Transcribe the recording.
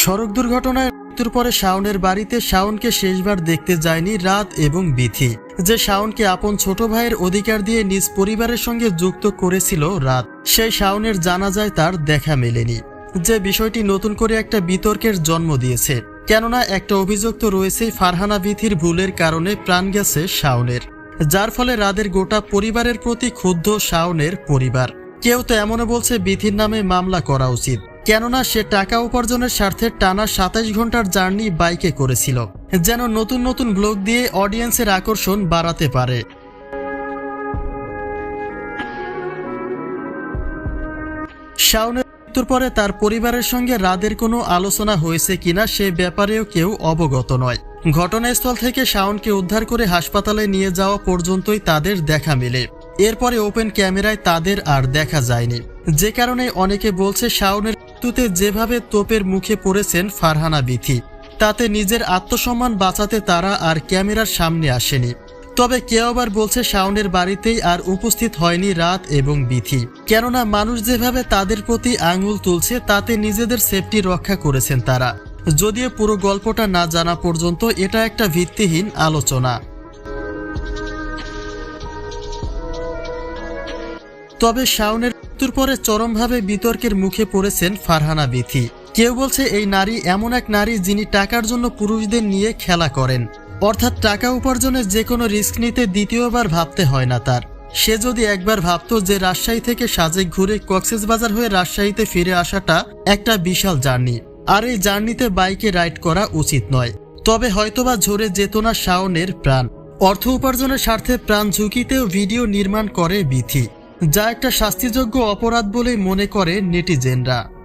সড়ক দুর্ঘটনায় মৃত্যুর পরে শাওনের বাড়িতে শাওনকে শেষবার দেখতে যায়নি রাত এবং বিথি। যে শাওনকে আপন ছোট ভাইয়ের অধিকার দিয়ে নিজ পরিবারের সঙ্গে যুক্ত করেছিল রাত, সেই শাওনের জানা যায় তার দেখা মেলেনি। যে বিষয়টি নতুন করে একটা বিতর্কের জন্ম দিয়েছে, কেননা একটা অভিযোগ তো রয়েছে ফারহানা বিথির ভুলের কারণে প্রাণ গেছে শাওনের, যার ফলে রাদের গোটা পরিবারের প্রতি ক্ষুব্ধ শাওনের পরিবার। কেউ তো এমনও বলছে বিথির নামে মামলা করা উচিত। কেননা সে টাকা উপার্জনের স্বার্থে টানা সাতাশ ঘণ্টার জার্নি বাইকে করেছিল, যেন নতুন নতুন ব্লগ দিয়ে অডিয়েন্সের আকর্ষণ বাড়াতে পারে। শাওনের মৃত্যুর পরে তার পরিবারের সঙ্গে রাদের কোনো আলোচনা হয়েছে কিনা সে ব্যাপারেও কেউ অবগত নয়। ঘটনাস্থল থেকে শাওনকে উদ্ধার করে হাসপাতালে নিয়ে যাওয়া পর্যন্তই তাদের দেখা মেলে। এরপরে ওপেন ক্যামেরায় তাদের আর দেখা যায়নি। যে কারণে অনেকে বলছে শাওনের মৃত্যুতে যেভাবে তোপের মুখে পড়েছেন ফারহানা বিথি, তাতে নিজের আত্মসম্মান বাঁচাতে তারা আর ক্যামেরার সামনে আসেনি। তবে কেউ আবার বলছে শাওনের বাড়িতেই আর উপস্থিত হয়নি রাত এবং বিথি। কেননা মানুষ যেভাবে তাদের প্রতি আঙুল তুলছে, তাতে নিজেদের সেফটি রক্ষা করেছেন তারা। যদিও পুরো গল্পটা না জানা পর্যন্ত এটা একটা ভিত্তিহীন আলোচনা। তবে শাওনের মৃত্যুর পরে চরমভাবে বিতর্কের মুখে পড়েছেন ফারহানা বিথি। কেউ বলছে এই নারী এমন এক নারী যিনি টাকার জন্য পুরুষদের নিয়ে খেলা করেন। অর্থাৎ টাকা উপার্জনের যে কোনো রিস্ক নিতে দ্বিতীয়বার ভাবতে হয় না তার। সে যদি একবার ভাবতো যে রাজশাহী থেকে সাজেক ঘুরে কক্সেসবাজার হয়ে রাজশাহীতে ফিরে আসাটা একটা বিশাল জার্নি। আর এই জার্নিতে বাইকে রাইড করা উচিত নয়। তবে হয়তোবা ঝরে যেত না শাওনের প্রাণ। অর্থ উপার্জনের স্বার্থে প্রাণ ঝুঁকিতেও ভিডিও নির্মাণ করে বিথি। যা একটা শাস্তিযোগ্য অপরাধ বলেই মনে করে নেটিজেনরা।